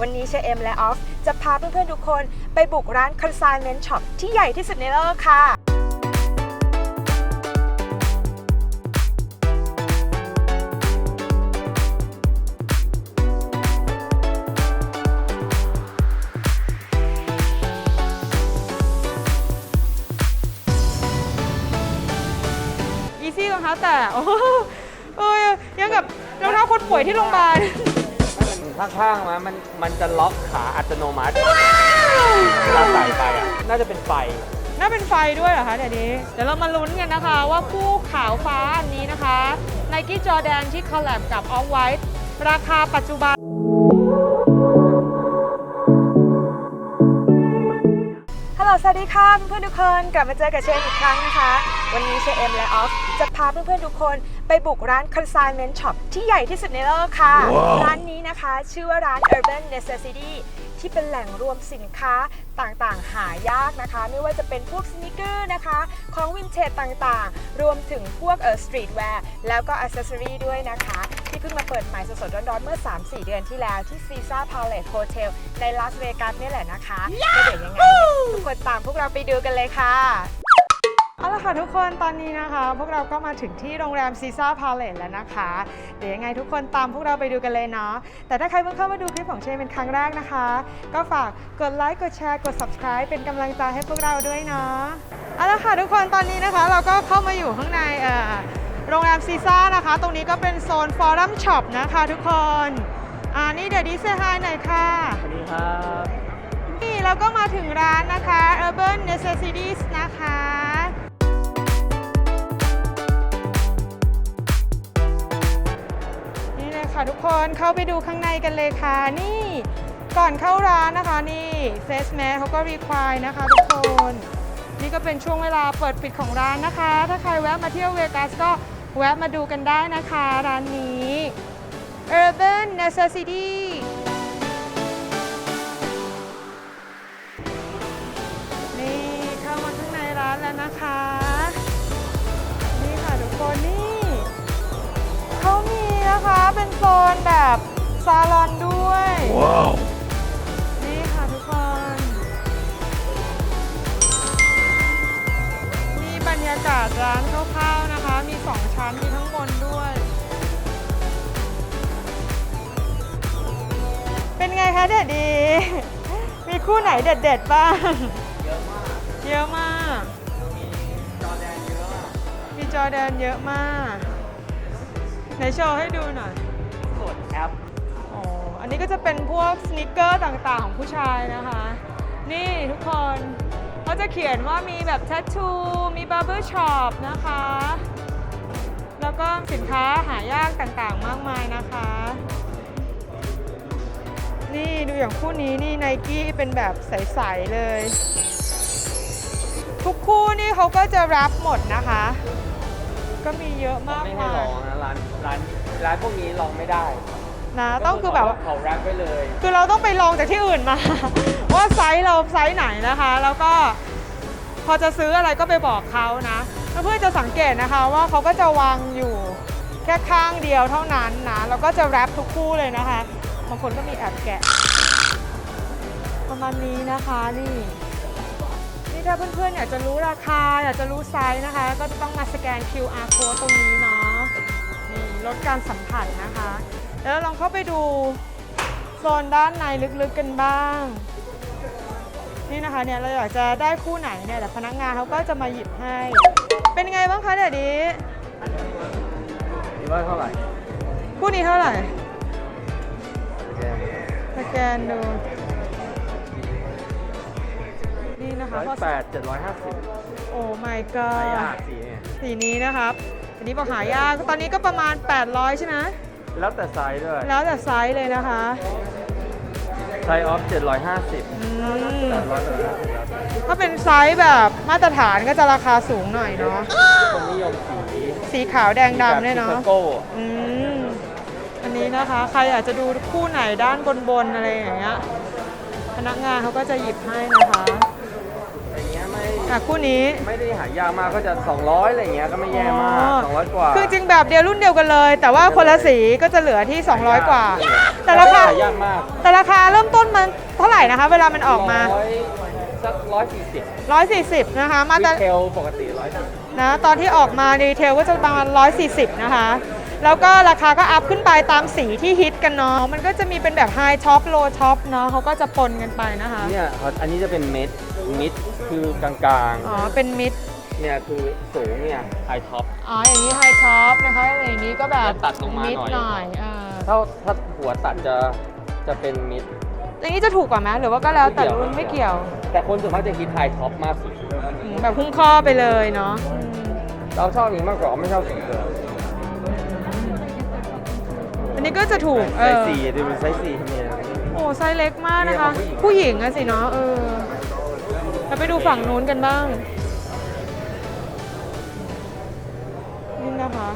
วันนี้เชเอมและออฟ จะพาเพื่อนๆทุกคนไปบุกร้าน consignment shop ที่ใหญ่ที่สุดในโลกค่ะ อีซี่รองเท้าแตะโอ้โหเอ้ยยังกับรองเท้าคนป่วยที่โรงพยาบาล ข้างๆมามันมันจะล็อกขาอัตโนมัติเวลาใส่ไปอะน่าจะเป็นไฟ น่าเป็นไฟด้วยเหรอคะเดี๋ยวนี้ เดี๋ยวเรามาลุ้นกันนะคะ ว่าคู่ขาวฟ้าอันนี้นะคะไนกี้จอแดนที่คอลแลบกับออฟไวท์ราคาปัจจุบัน สวัสดีค่ะเพื่อนๆทุกคนกลับมาเจอกับเชนอีกครั้งนะคะ วันนี้เชเอมและออฟจะพาเพื่อนๆทุกคนไปบุกร้าน consignment shop ที่ใหญ่ที่สุดในโลกค่ะร้านนี้นะคะ ชื่อว่าร้าน Urban Necessity ที่เป็นแหล่งรวมสินค้าต่างๆ หายากนะคะ ไม่ว่าจะเป็นพวกสนิเกอร์นะคะ ของวินเทจต่างๆ รวมถึงพวกเออสตรีทแวร์แล้วก็อ c เซสซอรีด้วยนะคะ ที่เพิ่งมาเปิดใหม่สดๆ ร้อนๆ เมื่อ 3-4 เดือนที่แล้วที่ Caesar Palace Hotel ในลาสเวกัสนี่แหละนะคะก็เดี๋ยวยังไงเนี่ยทุกคนตามพวกเราไปดูกันเลยค่ะ เอาละค่ะทุกคนตอนนี้นะคะ พวกเราก็มาถึงที่โรงแรมซีซ่าพาเลตแล้วนะคะ เดี๋ยวยังไงทุกคนตามพวกเราไปดูกันเลยเนาะแต่ถ้าใครเพิ่งเข้ามาดูคลิปของเชนเป็นครั้งแรกนะคะ ก็ฝากกดไลค์กดแชร์กด subscribe เป็นกำลังใจให้พวกเราด้วยเนาะเอาละค่ะทุกคนตอนนี้นะคะ เราก็เข้ามาอยู่ข้างในเอ่อโรงแรมซีซ่านะคะ ตรงนี้ก็เป็นโซนฟอรัมช็อปนะคะทุกคนอ่านี่เดี๋ยวดีเซฮายหน่อยค่ะสวัสดีครับนี่เราก็มาถึงร้านนะคะ Urban Necessities นะคะ ค่ะทุกคนเข้าไปดูข้างในกันเลยค่ะนี่ก่อนเข้าร้านนะคะนี่เฟสแมสเขาก็รีควายนะคะทุกคนนี่ก็เป็นช่วงเวลาเปิดปิดของร้านนะคะ ถ้าใครแวะมาเที่ยวเวกัสก็แวะมาดูกันได้นะคะ ร้านนี้ Urban Necessity นโซนแบบซาลอนด้วย ว้าว นี่ค่ะทุกคน นี่บรรยากาศร้านคร่าวๆนะคะ มีสองชั้น มีทั้งบนด้วย เป็นไงคะเด็ดดี มีคู่ไหนเด็ดๆบ้าง เยอะมากเยอะมากมีจอแดนเยอะมาก มีจอแดนเยอะมาก ไหนโชว์ให้ดูหน่อยกดแอปอ๋ออั นนี้ก็จะเป็นพวกสนิเกอร์ต่างๆ ของผู้ชายนะคะ นี่ทุกคนเขาจะเขียนว่ามีแบบแท t ทูมีบาร์เบอร์ช็อปนะคะ แล้วก็สินค้าหายากต่างๆมากมายนะคะ นี่ดูอย่างคู่นี้นี่ไนกี้เป็นแบบใส ๆ เลย ทุกคู่นี่เขาก็จะรับหมดนะคะ ก็มีเยอะมากไม่ให้ลองนะร้านร้านร้านพวกนี้ลองไม่ได้ นะต้องคือแบบว่าเขาแรปไว้เลย คือเราต้องไปลองจากที่อื่นมา ว่าไซส์เราไซส์ไหนนะคะ แล้วก็พอจะซื้ออะไรก็ไปบอกเขานะแล้วเพื่อนจะสังเกตนะคะว่าเขาก็จะวางอยู่แค่ข้างเดียวเท่านั้นนะแล้วก็จะแรปทุกคู่เลยนะคะบางคนก็มีแอบแกะ ประมาณนี้นะคะนี่นี่ถ้าเพื่อนๆอยากจะรู้ราคา อยากจะรู้ไซส์นะคะ ก็จะต้องมาสแกน QR code ตรงนี้เนาะนี่ลดการสัมผัสนะคะ แล้วลองเข้าไปดูโซนด้านในลึกๆกันบ้าง นี่นะคะเนี่ยเราอยากจะได้คู่ไหนเนี่ยแต่พนักงานเขาก็จะมาหยิบให้ เป็นไงบ้างคะเดี๋ยวนี้คิดว่าเท่าไหร่คู่นี้เท่าไหร่แกสแกนดูนี่นะคะร้อยพอแปดเจ็ดร้อยห้าสิบโอ้ my ใช้ god ยากสีเนี่ยสีนี้นะครับอันนี้บอกหายากตอนนี้ก็ประมาณ 800 ใช่ไหม แล้วแต่ไซส์ด้วย แล้วแต่ไซส์เลยนะคะไซส์ออฟเจ็ดร้อยห้าสิบอืมแปดร้อยแปดร้อยห้าสิบถ้าเป็นไซส์แบบมาตรฐานก็จะราคาสูงหน่อยเนาะ คนนิยมสีสีขาวแดงดำเนี่ยเนาะแบบชิคาโก้อืม อันนี้นะคะ ใครอยากจะดูคู่ไหนด้านบนๆอะไรอย่างเงี้ย พนักงานเขาก็จะหยิบให้นะคะ อะคู่นี้ไม่ได้หายากมากก็จะ 200อะไรเงี้ยก็ไม่แย่มากอ๋อ200กว่า คือจริงแบบเดียวรุ่นเดียวกันเลย แต่ว่าคนละสีก็จะเหลือที่ 200 กว่า แต่ราคาหายากมาก แต่ราคาเริ่มนะคะ เวลามันออกมาร้อยสักร้อยสี่สิบ140นะคะมารีแต่เทลปกติร้อยสี่สิบนะตอนที่ออกมาดีเทลก็จะประมาณ140นะคะ แล้วก็ราคาก็อัพขึ้นไปตามสีที่ฮิตกันเนาะมันก็จะมีเป็นแบบไฮท็อปโลท็อปเนาะเขาก็จะปนกันไปนะคะเนี่ยเขาอันนี้จะเป็นเม็ด มิดคือกลางอ๋อ เป็นมิด ๆ เนี่ยคือสูงเนี่ยไฮท็อป อ๋อ อย่างนี้ไฮท็อปนะคะ อย่างนี้ก็แบบแล้วตัดลงมาหน่อยมิดหน่อยเออถ้าถ้าหัวตัดจะจะเป็นมิด อย่างนี้จะถูกกว่าไหมหรือว่าก็แล้วแต่รุ่นไม่ไม่เกี่เกี่ยยว ว แต่คนส่วนมากจะคิดไฮท็อปมากสุดอืมแบบพุ่งข้อไปเลยเนาะอืมเราชอบอย่างนี้มากกว่าไม่ชอบสีเกินอันนี้ก็จะถูก เอไซอ ส์สี่ดูเป็นไซส์สี่ทำไมอะโอ้ไซส์เล็กมากนะคะ เนี่ยของผู้ผู้หหญิญิงงอะสิเนาะเออ เราไปดูฝั่งนู้นกันบ้าง นี่นะคะ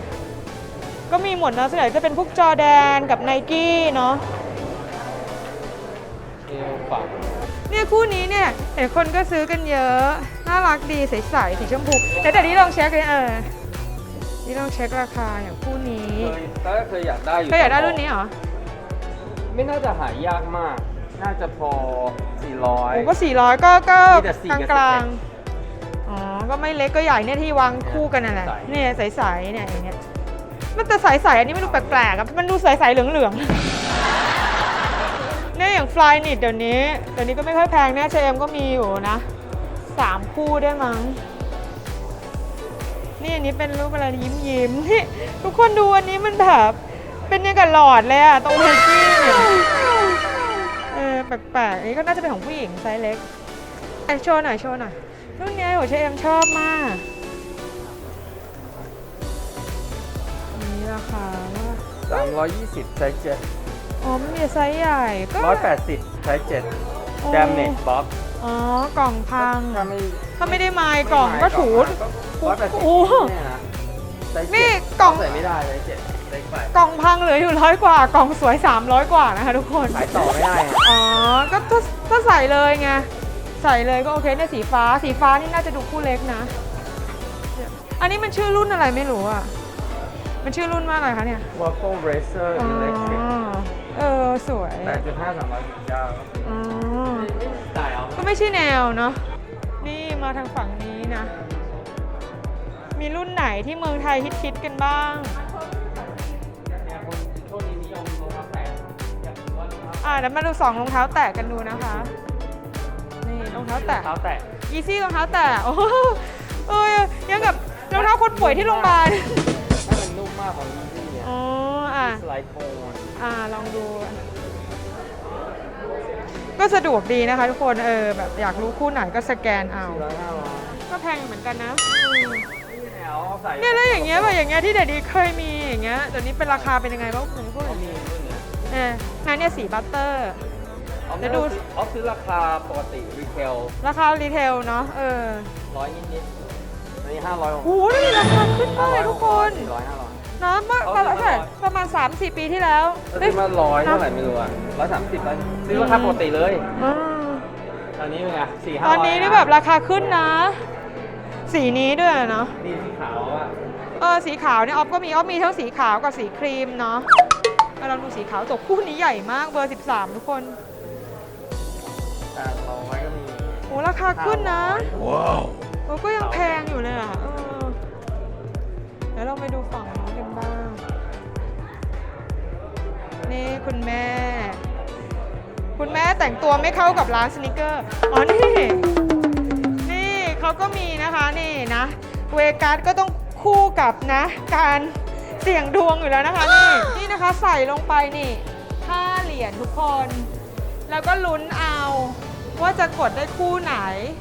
ก็มีหมดนะส่วนใหญ่จะเป็นพวกจอแดนกับไนกี้เนาะเอวฝั่งเนี่ยคู่นี้เนี่ยเห็นคนก็ซื้อกันเยอะ น่ารักดีใสๆสีชมพูแต่แต่นี้ลองเช็คเลยเออนี่ลองเช็คราคาอย่างคู่นี้เคยตอนแรกเคยอยากได้อยู่เคยอยากได้รุ่นนี้เหรอ ไม่น่าจะหายากมาก น่าจะพอ 400 โอ้ก็ 400 ก็ก็มีแต่4กลางกับกลางๆอ๋อ ก็ไม่เล็กก็ใหญ่เนี่ยที่วางคู่กันนั่นแหละใส เนี่ยใสๆเนี่ยอย่างเงี้ย มันแต่ใสๆอันนี้ไม่รู้แปลกๆอะมันดูใสๆเหลืองๆ เนี่ยอย่างฟลายนิดเดี๋ยวนี้เดี๋ยวนี้ก็ไม่ค่อยแพงเนี่ยเชมก็มีอยู่นะสามคู่ได้มั้ง นี่อันนี้เป็นรูปอะไรยิ้มยิ้มๆนี่ทุกคนดูอันนี้มันแบบเป็นยังกับหลอดเลยอะตรงเพจจี้เนี่ยเออ แปลกๆอันนี้ก็น่าจะเป็นของผู้หญิงไซส์เล็กไอโชว์หน่อยโชว์หน่อยรุ่นเนี้ยโหเชเอ็มชอบมากอันนี้ราคาว่า320ไซส์7อ๋อมันมีไซส์ใหญ่ก็180ไซส์7โอ้ damage box อ๋อกล่องพัง ถ้าไม่ถ้าไม่ได้ไมค์กล่องก็ถูดร้อยแปดสิบโอ้โหเนี่ยนะไซส์นี่เจ็ดกล่อง ใส่ไม่ได้ไซส์เจ็ดเล็ กไปกล่องพังเหลืออยู่ร้อยกว่ากล่องสวย 300 กว่านะคะทุกคนขายต่อไม่ได้อะอ๋อก็ถ้าถ้าใส่เลยไงใส่เลยก็โอเคเนี่ยสีฟ้าสีฟ้านี่น่าจะดูคู่เล็กนะ อันนี้มันชื่อรุ่นอะไรไม่รู้อะมันชื่อรุ่นว่าอะไรคะเนี่ย Waffle Racer อ๋อ Electric เออสวย8.5 319อ๋อสายเอาก็ไม่ใช่แนวเนาะ นี่มาทางฝั่งนี้นะ มีรุ่นไหนที่เมืองไทยฮิตๆกันบ้าง องเท้าแตะอยากรู้ว่ารองเท้าอ่าเดี๋ยวมาดูสองรองเท้าแตะกันดูนะคะ นี่รองเท้าแตะเท้าแตะอีซี่รองเท้าแตะโอ้โหเอ้ยยังกับรองเท้าคนป่วยที่โรงพยาบาลถ้ามันนุ่มมากของยี่ซี่เนี่ยอ๋ออะสไลด์โคนอ่าลองดู ก็สะดวกดีนะคะทุกคนเออแบบอยากรู้คู่ไหนก็สแกนเอาสี่ร้อยห้าร้อยก็แพงเหมือนกันนะ อืมนี่แนวใส่เนี่ยแล้วอย่างเงี้ยแบบอย่างเงี้ยที่เดดดีเคยมีอย่างเงี้ยเดี๋ยวนี้เป็นราคาเป็นยังไงบ้างคุณพูดเขามีรุ่นเนี้ยเออนั่นเนี่ยสีบัตเตอร์เขาเดี๋ไม่ยวดูดูเขาซื้อราคาปกติรีเทลราคารีเทลเนาะเออร้อยนิดๆอันนี้ห้าร้อยโอ้โหนี่ราคาขึ้นมากเลยทุกคนสี่ร้อยห้าร้อย นะเมื่อประมาณเท่าไหร่ประมาณ 3-4 ปีที่แล้วแล้วซื้อมาร้อยเท่าไหร่ไม่รู้อะร้อยสามสิบร้อยซื้อราคาปกติเลย อ่าตอนนี้เป็นไงสี่ห้าตอนนี้นี่แบบราคาขึ้นนะ สีนี้ด้วยเนาะนี่สีขาวอะเออสีขาวเนี่ยออฟก็มีออฟมีทั้งสีขาวกับสีครีมเนาะเอาลองดูสีขาวจบคู่นี้ใหญ่มากเบอร์ 13 ทุกคนแปดร้อยก็มีโอ้ราคาขึ้นนะว้าวโอ้ก็ยังแพงอยู่เลยอะเออเดี๋ยวเราไปดูฝั่งนู้นกันบ้าง นี่คุณแม่ คุณแม่แต่งตัวไม่เข้ากับร้านสนิเกอร์ อ๋อนี่นี่ เขาก็มีนะคะนี่นะ เวกัสก็ต้องคู่กับนะ การเสี่ยงดวงอยู่แล้วนะคะนี่นี่นะคะใส่ลงไปนี่5เหรียญทุกคน แล้วก็ลุ้นเอาว่าจะกดได้คู่ไหน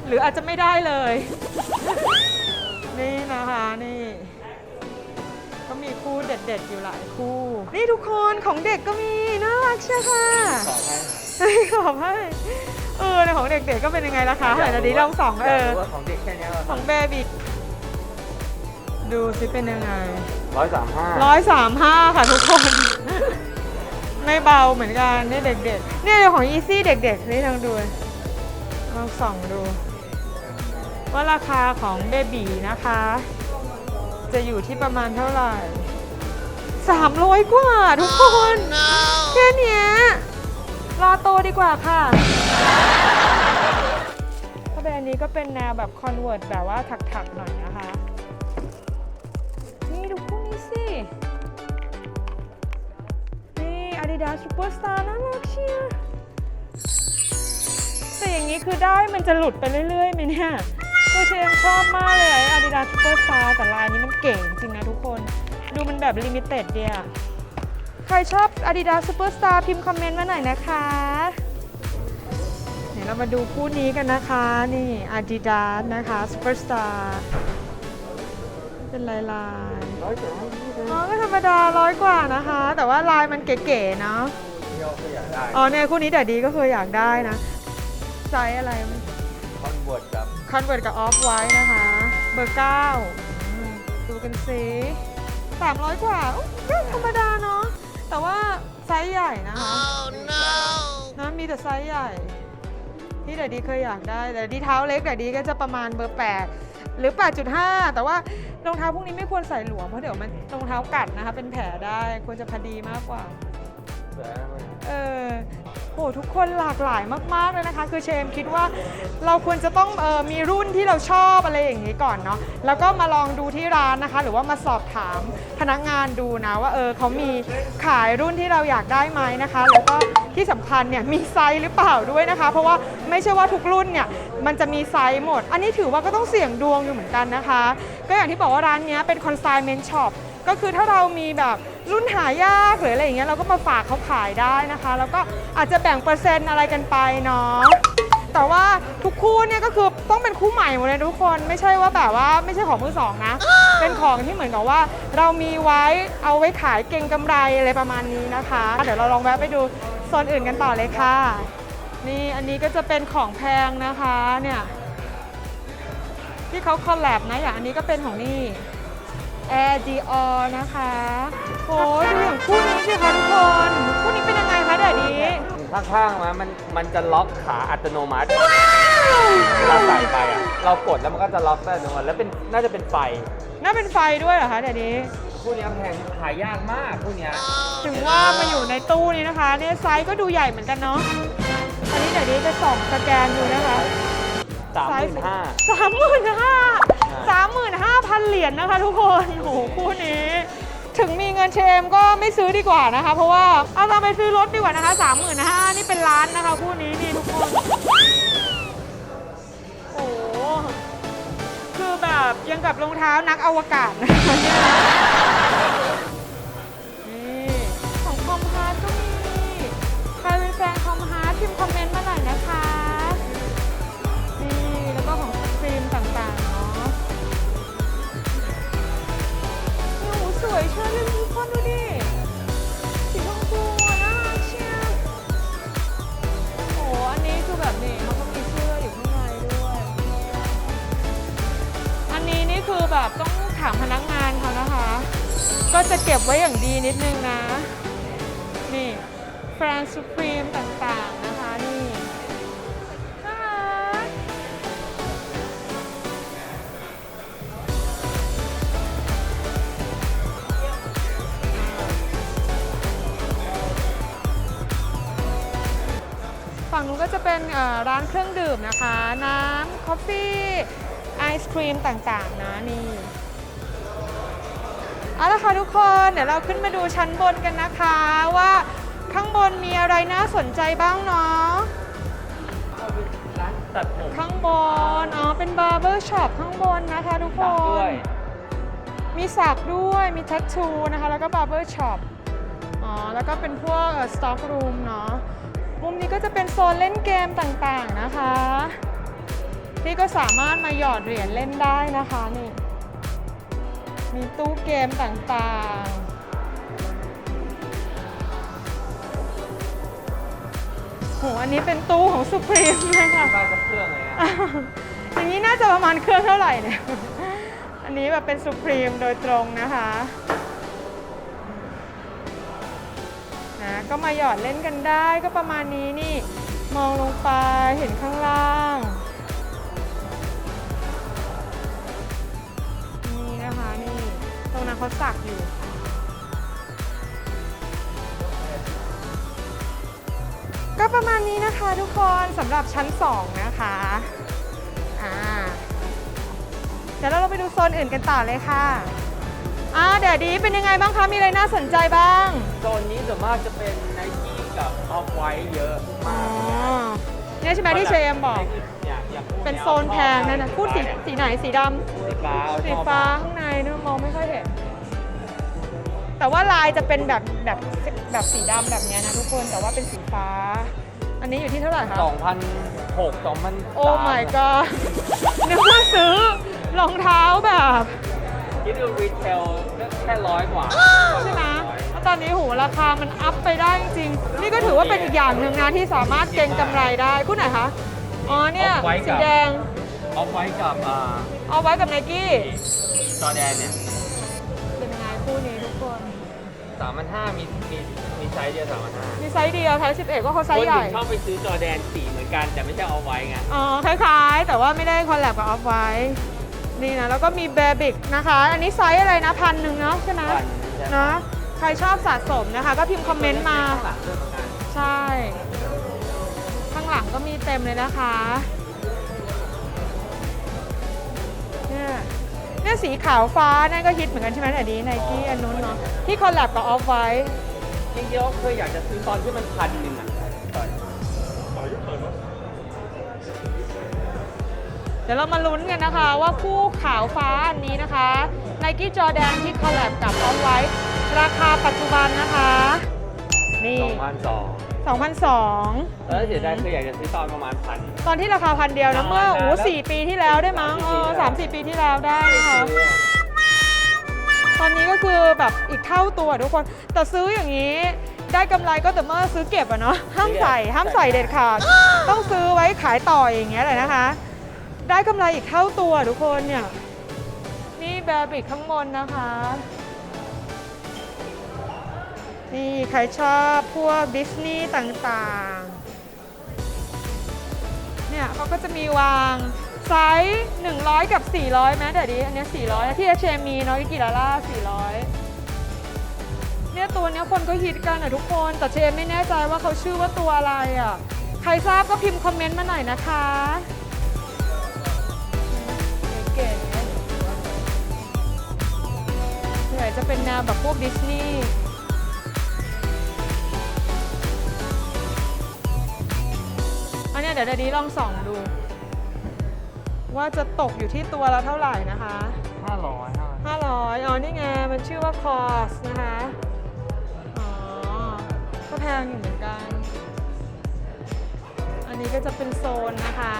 หรืออาจจะไม่ได้เลย นี่นะคะนี่ ก็มีคู่เด็ดๆอยู่หลายคู่ นี่ทุกคนของเด็กก็มีน่ารักใช่ค่ะต่อให้ขอบให้ เออในของเด็กๆก็เป็นยังไงล่ะคะไหนดีลองสองเออว่าของเด็กแค่เนี้ยของเบบีดูสิเป็นยังไงร้อยสามห้าร้อยสามห้าค่ะทุกคน ไม่เบาเหมือนกันนี่เด็กๆเนี่ยของอีซี่เด็กๆนี่ลองดูลองส่องดูว่าราคาของเบบีนะคะ จะอยู่ที่ประมาณเท่าไหร่สามร้อยกว่าทุกคน แค่เนี้ย รอโตดีกว่าค่ะถ้าเป็นอันนี้ก็เป็นแนวแบบคอนเวิร์ตแบบว่าถักๆหน่อยนะคะ นี่ดูคู่นี้สิ นี่ Adidas Superstar น่ารักเชียร์แต่อย่างนี้คือได้มันจะหลุดไปเรื่อยๆไหมเนี่ยตัวเชมชอบมากเลย Adidas Superstar แต่ลายนี้มันเก๋จริงนะทุกคน ดูมันแบบลิมิเต็ดเดียใครชอบ Adidas Superstar พิมพ์คอมเมนต์มาหน่อยนะคะเดี๋ยวเรามาดูคู่นี้กันนะคะ นี่ Adidas นะคะ Superstar เป็นลายลายๆร้อยเจ็ดอ๋อก็ธรรมดาร้อยกว่านะคะ แต่ว่าลายมันเก๋ๆเนาะเที่ยวก็อยากได้อ๋อเนี่ยคู่นี้แต่ดีก็เคยอยากได้นะไซส์อะไรคอนเวิร์ตกับคอนเวิร์ตกับออฟไว้นะคะ เบอร์เก้าอืมดูกันสิสามร้อยกว่าอุ๊ยก็ธรรมดาเนาะ แต่ว่าไซส์ใหญ่นะคะ นะมีแต่ไซส์ใหญ่ ที่แต่ดีเคยอยากได้แต่ดีเท้าเล็กแต่ดีก็จะประมาณเบอร์ 8 หรือ 8.5 แต่ว่ารองเท้าพวกนี้ไม่ควรใส่หลวมเพราะเดี๋ยวมันรองเท้ากัดนะคะ เป็นแผลได้ควรจะพอดีมากกว่าเสือมันเออ โหทุกคนหลากหลายมากๆเลยนะคะ คือเชมคิดว่าเราควรจะต้องออมีรุ่นที่เราชอบอะไรอย่างนี้ก่อนเนาะแล้วก็มาลองดูที่ร้านนะคะ หรือว่ามาสอบถามพนักงานดูนะว่าเออเขามีขายรุ่นที่เราอยากได้ไหมนะคะ แล้วก็ที่สำคัญเนี่ยมีไซส์หรือเปล่าด้วยนะคะ เพราะว่าไม่ใช่ว่าทุกรุ่นเนี่ยมันจะมีไซส์หมด อันนี้ถือว่าก็ต้องเสี่ยงดวงอยู่เหมือนกันนะคะ ก็อย่างที่บอกว่าร้านนี้เป็น consignment shop ก็คือถ้าเรามีแบบ รุ่นหายากหรืออะไรอย่างเงี้ยเราก็มาฝากเขาขายได้นะคะ แล้วก็อาจจะแบ่งเปอร์เซ็นต์อะไรกันไปเนาะแต่ว่าทุกคู่เนี่ยก็คือต้องเป็นคู่ใหม่หมดเลยทุกคนไม่ใช่ว่าแบบว่าไม่ใช่ของมือสองนะ เป็นของที่เหมือนกับว่า เรามีไว้เอาไว้ขายเก่งกำไรอะไรประมาณนี้นะคะ เดี๋ยวเราลองแวะไปดูโซนอื่นกันต่อเลยค่ะ นี่อันนี้ก็จะเป็นของแพงนะคะเนี่ยที่เขาคอลแลบนะอย่างอันนี้ก็เป็นของนี่ Air Dior นะคะโหดูอย่างคู่นี้สิคะทุกคน คู่นี้เป็นยังไงคะเดี๋ยวนี้ ข้างๆมามันมันจะล็อกขาอัตโนมัติเราใส่ไปอะเรากดแล้วมันก็จะล็อกได้อัตโนมัติแล้วเป็นน่าจะเป็นไฟน่าเป็นไฟด้วยเหรอคะเดี๋ยวนี้ คู่นี้แพงขายยากมากคู่เนี้ยถึงว่ามาอยู่ในตู้นี้นะคะเนี่ยไซส์ก็ดูใหญ่เหมือนกันเนาะอันนี้เดี๋ยวนี้จะส่องสแกนดูนะคะสามหมื่นห้าสามหมื่นห้า สามหมื่นห้าพันเหรียญนะคะทุกคนโอ้โหคู่นี้ ถึงมีเงินเชมก็ไม่ซื้อดีกว่านะคะ เพราะว่าเอาตาไปซื้อรถดีกว่านะคะสามหมื่นห้านี่เป็นล้านนะคะคู่นี้นี่ทุกคนโอ้โหคือแบบยังกับรองเท้านักอวกาศนะคะ นิดนึงนะ นี่แฟรนซูพรีมต่างๆนะคะ นี่ฝั่งนู้นก็จะเป็นร้านเครื่องดื่มนะคะ น้ำคอฟฟี่ไอศครีมต่างๆ นะ นี่ เอาละค่ะทุกคนเดี๋ยวเราขึ้นมาดูชั้นบนกันนะคะว่าข้างบนมีอะไรน่าสนใจบ้างเนาะร้านตัดผมข้างบนอ๋อเป็นบาร์เบอร์ช็อปข้างบนนะคะทุกคตัดด้วนยมีสักด้วยมีทัตทูนะคะ แล้วก็บาร์เบอร์ช็อปอ๋อแล้วก็เป็นพวกสต็อกรูมเนาะมุมนี้ก็จะเป็นโซนเล่นเกมต่างๆนะคะ ที่ก็สามารถมาหยอดเหรียญเล่นได้นะคะนี่ มีตู้เกมต่างๆโหอันนี้เป็นตู้ของสุพรีมเลยค่ะบ้านจะเครื่องเลยนะอย่างนี้น่าจะประมาณเครื่องเท่าไหร่เนี่ย อันนี้แบบเป็นสุพรีมโดยตรงนะคะนะก็มาหยอดเล่นกันได้ก็ประมาณนี้นี่ มองลงไปเห็นข้างล่าง เขาสักอยู่ ก็ประประมาณนี้นะคะทุกคนสำหรับชั้น 2 นะคะอ่าเดี๋ยวเราไปดูโซนอื่นกันต่อเลยค่ะอ่าเดี๋ยวดีเป็นยังไงบ้างคะ มีอะไรน่าสนใจบ้าง โซนนี้ส่วนมากจะเป็นไนกี้กับออฟไวท์เยอะอ๋อมากเนี่ยใช่ไหมที่เชมบอกอย่างอย่างพวกเป็นโซนแพงนั่นนะพูดสีสีไหนสีดำสีฟ้าเอสีชอบฟ้ามกข้างในนู่นมองไม่ค่อยเห็น แต่ว่าลายจะเป็นแบบแบบแบบสีดำแบบเนี้ยนะทุกคนแต่ว่าเป็นสีฟ้า อันนี้อยู่ที่เท่าไหร่คะสองพันหกสองพันโอ้ my god นึกว่าซื้อรองเท้าแบบ คิดดูรีเทลแค่ร้อยกว่า ใช่ไหมแล้วตอนนี้โหูราคามันอัพไปได้จริงๆนี่ก็ถือว่าเป็นอีกอย่างหนึ่งนะที่สามารถเก็งกำไรได้คู่ไหนคะอ๋อเนี่ยสีแดงออฟไวท์กับอ่าเอาไว้กับไนกี้ จอแดนเนี่ย สามพันห้ามีมีมีไซส์เดียวสามพันห้ามีไซส์เดียวไซส์11 ก็เขาไซคส์นใหญ่ ถึงชอบไปซื้อจอแดนสีเหมือนกัน แต่ไม่ใช่ออฟไวท์ไงอ๋อ คล้ายๆ แต่ว่าไม่ได้คอลแลบกับออฟไว้นี่นะ แล้วก็มีเบบิกนะคะ อันนี้ไซส์อะไรนะพันหนึ่งเนาะใช่ไหมพันใช่ไหมเนาะใครชอบสะสมนะคะ ก็พิมพ์คอมเมนต์มา ข้างหลังด้วยเหมือนกันใช่ ข้างหลังก็มีเต็มเลยนะคะ เนี่ย เนี่ยสีขาวฟ้านั่นก็ฮิตเหมือนกันใช่ไหมอันนี้ไนกี้อันนู้นเนาะที่คอลแลบกับออฟไว้จริงๆเราเคยอยากจะซื้อตอนที่มันพันหนึ่งอะตอนเดี๋ยวเรามาลุ้นกันนะคะว่าคู่ขาวฟ้าอันนี้นะคะ Nike Jordan ที่คอลแลบกับ Off White ราคาปัจจุบันนะคะ นี่ส องพันสอง2,200แล้วเสียดายคืออยากจะซื้อตอนประมาณพัน ตอนที่ราคาพันเดียวนะเมื่อโอ้โหแล้วสี่ปีที่แล้วได้มั้งเออสาสามมสี่สี่ปีปีที่ที่แล้แล้ววได้นะคะซื้อตอนนี้ก็คือแบบอีกเท่าตัวทุกคน แต่ซื้ออย่างนี้ ได้กำไรก็แต่เมื่อซื้อเก็บอะเนาะห้ามใส่ห้ามใส่เด็ดขาด ต้องซื้อไว้ขายต่ออย่างเงี้ยเลยนะคะ ได้กำไรอีกเท่าตัวทุกคนเนี่ย นี่แบบิกข้างบนนะคะ นี่ใครชอบพวกดิสนีย์ต่างๆ เนี่ยเขาก็จะมีวางไซส์100 กับ 400แม้แต่ดีอันนี้400ที่เอชมีเนาะกิลาล่า400 เนี่ยตัวเนี้ยคนก็ฮิตกันอะทุกคน แต่เชมไม่แน่ใจว่าเขาชื่อว่าตัวอะไรอะ ใครทราบก็พิมพ์คอมเมนต์มาหน่อยนะคะเก๋ๆเหนื่อยจะเป็นแนวแบบพวกดิสนีย์ เนี้ยเดี๋ยวเดยวดีลองส่องดู ว่าจะตกอยู่ที่ตัวละเท่าไหร่นะคะ ห้าร้อยห้า500อ๋อนี่ไงมันชื่อว่าคอสนะคะ อ๋อ ก็แพงอยู่เหมือนกัน อันนี้ก็จะเป็นโซนนะคะ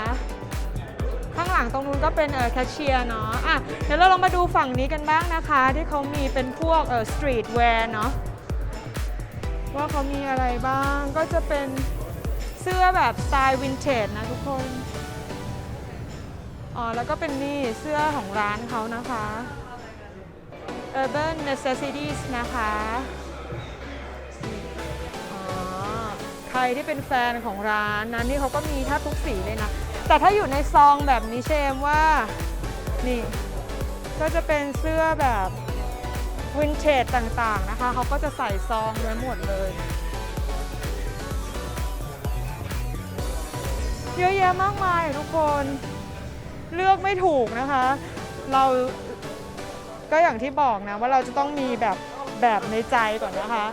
ข้างหลังตรงนู้นก็เป็นเออแคชเชียร์เนาะอะเดี๋ยวเราลองมาดูฝั่งนี้กันบ้างนะคะ ที่เขามีเป็นพวกเออสตรีทแวร์เนาะว่าเขามีอะไรบ้างก็จะเป็น เสื้อแบบสไตล์วินเทจนะทุกคน อ๋อ แล้วก็เป็นนี่เสื้อของร้านเขานะคะ Urban Necessities นะคะอ๋อใครที่เป็นแฟนของร้านนั้นนี่เขาก็มีแทบทุกสีเลยนะ แต่ถ้าอยู่ในซองแบบนี้เชมว่า นี่ ก็จะเป็นเสื้อแบบวินเทจต่างๆนะคะ เขาก็จะใส่ซองไว้หมดเลย เยอะแยะมากมายทุกคนเลือกไม่ถูกนะคะ เราก็อย่างที่บอกนะว่าเราจะต้องมีแบบแบบในใจก่อนนะคะ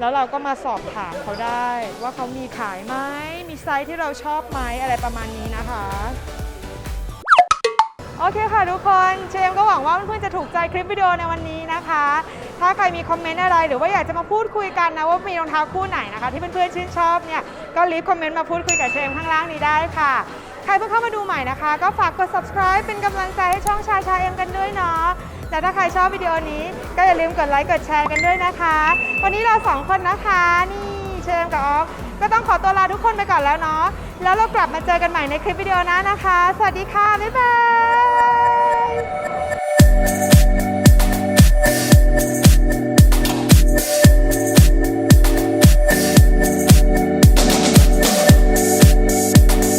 แล้วเราก็มาสอบถามเขาได้ ว่าเขามีขายไหมมีไซส์ที่เราชอบไหมอะไรประมาณนี้นะคะ โอเคค่ะทุกคน เชมก็หวังว่าเพื่อนๆจะถูกใจคลิปวิดีโอในวันนี้นะคะ ถ้าใครมีคอมเมนต์อะไร หรือว่าอยากจะมาพูดคุยกันนะว่ามีรองเท้าคู่ไหนนะคะที่เพื่อนๆชื่นชอบเนี่ยก็รีบคอมเมนต์มาพูดคุยกับเชมข้างล่างนี้ได้ค่ะใครเพิ่งเข้ามาดูใหม่นะคะ ก็ฝากกด subscribe เป็นกำลังใจให้ช่องชาชาเอ็มกันด้วยเนาะและถ้าใครชอบวิดีโอนี้ ก็อย่าลืมกดไลค์กดแชร์กันด้วยนะคะ วันนี้เราสองคนนะคะนี่เชมกับออฟก็ต้องขอตัวลาทุกคนไปก่อนแล้วเนาะแล้วเรากลับมาเจอกันใหม่ในคลิปวิดีโอหน้านะคะ สวัสดีค่ะบ๊ายบาย